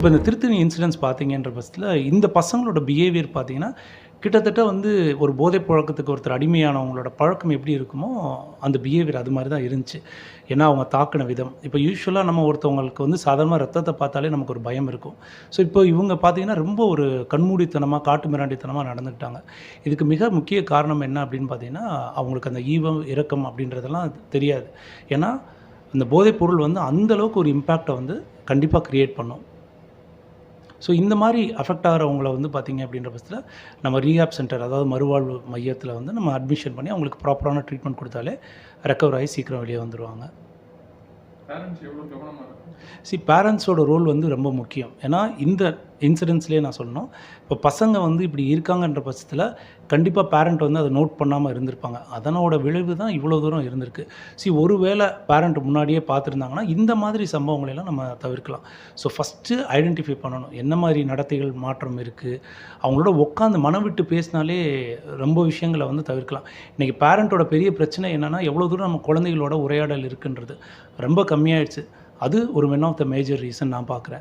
இப்போ இந்த திருத்தணி இன்சிடென்ட்ஸ் பார்த்தீங்கன்ற பட்சத்தில் இந்த பசங்களோட பிஹேவியர் பார்த்தீங்கன்னா கிட்டத்தட்ட வந்து ஒரு போதை பழக்கத்துக்கு ஒருத்தர் அடிமையானவங்களோட பழக்கம் எப்படி இருக்குமோ அந்த பிஹேவியர் அது மாதிரி தான் இருந்துச்சு. ஏன்னா அவங்க தாக்கின விதம். இப்போ யூஸ்வலாக நம்ம ஒருத்தவங்களுக்கு வந்து சாதாரணமாக ரத்தத்தை பார்த்தாலே நமக்கு ஒரு பயம் இருக்கும். ஸோ இப்போ இவங்க பார்த்தீங்கன்னா ரொம்ப ஒரு கண்மூடித்தனமாக காட்டு மிராண்டித்தனமாக நடந்துக்கிட்டாங்க. இதுக்கு மிக முக்கிய காரணம் என்ன அப்படின்னு பார்த்தீங்கன்னா அவங்களுக்கு அந்த ஈவம் இரக்கம் அப்படின்றதெல்லாம் தெரியாது. ஏன்னா அந்த போதைப் பொருள் வந்து அந்தளவுக்கு ஒரு இம்பேக்டை வந்து கண்டிப்பாக க்ரியேட் பண்ணும். ஸோ இந்த மாதிரி அஃபெக்ட் ஆகிறவங்கள வந்து பார்த்தீங்க அப்படின்ற பட்சத்தில் நம்ம ரீஹாப் சென்டர் அதாவது மறுவாழ்வு மையத்தில் வந்து நம்ம அட்மிஷன் பண்ணி அவங்களுக்கு ப்ராப்பரான ட்ரீட்மெண்ட் கொடுத்தாலே ரெக்கவர் ஆகி சீக்கிரம் வெளியே வந்துடுவாங்க சி பேரண்ட்ஸோட ரோல் வந்து ரொம்ப முக்கியம். ஏன்னா இந்த இன்சிடென்ட்ஸ்லேயே நான் சொல்லணும். இப்போ பசங்க வந்து இப்படி இருக்காங்கன்ற பட்சத்தில் கண்டிப்பாக பேரண்ட் வந்து அதை நோட் பண்ணாமல் இருந்திருப்பாங்க. அதனோட விளைவு தான் இவ்வளோ தூரம் இருந்திருக்கு. சி ஒருவேளை பேரண்ட் முன்னாடியே பார்த்துருந்தாங்கன்னா இந்த மாதிரி சம்பவங்களை எல்லாம் நம்ம தவிர்க்கலாம். ஸோ ஃபஸ்ட்டு ஐடென்டிஃபை பண்ணணும். என்ன மாதிரி நடத்தைகள் மாற்றம் இருக்குது அவங்களோட உட்காந்து மனம் விட்டு பேசினாலே ரொம்ப விஷயங்களை வந்து தவிர்க்கலாம். இன்றைக்கி பேரண்ட்டோட பெரிய பிரச்சனை என்னென்னா எவ்வளோ தூரம் நம்ம குழந்தைகளோட உரையாடல் இருக்குன்றது. ரொம்ப கம்மியாயிடுச்சு. அது ஒரு one of the major reason நான் பார்க்குறேன்.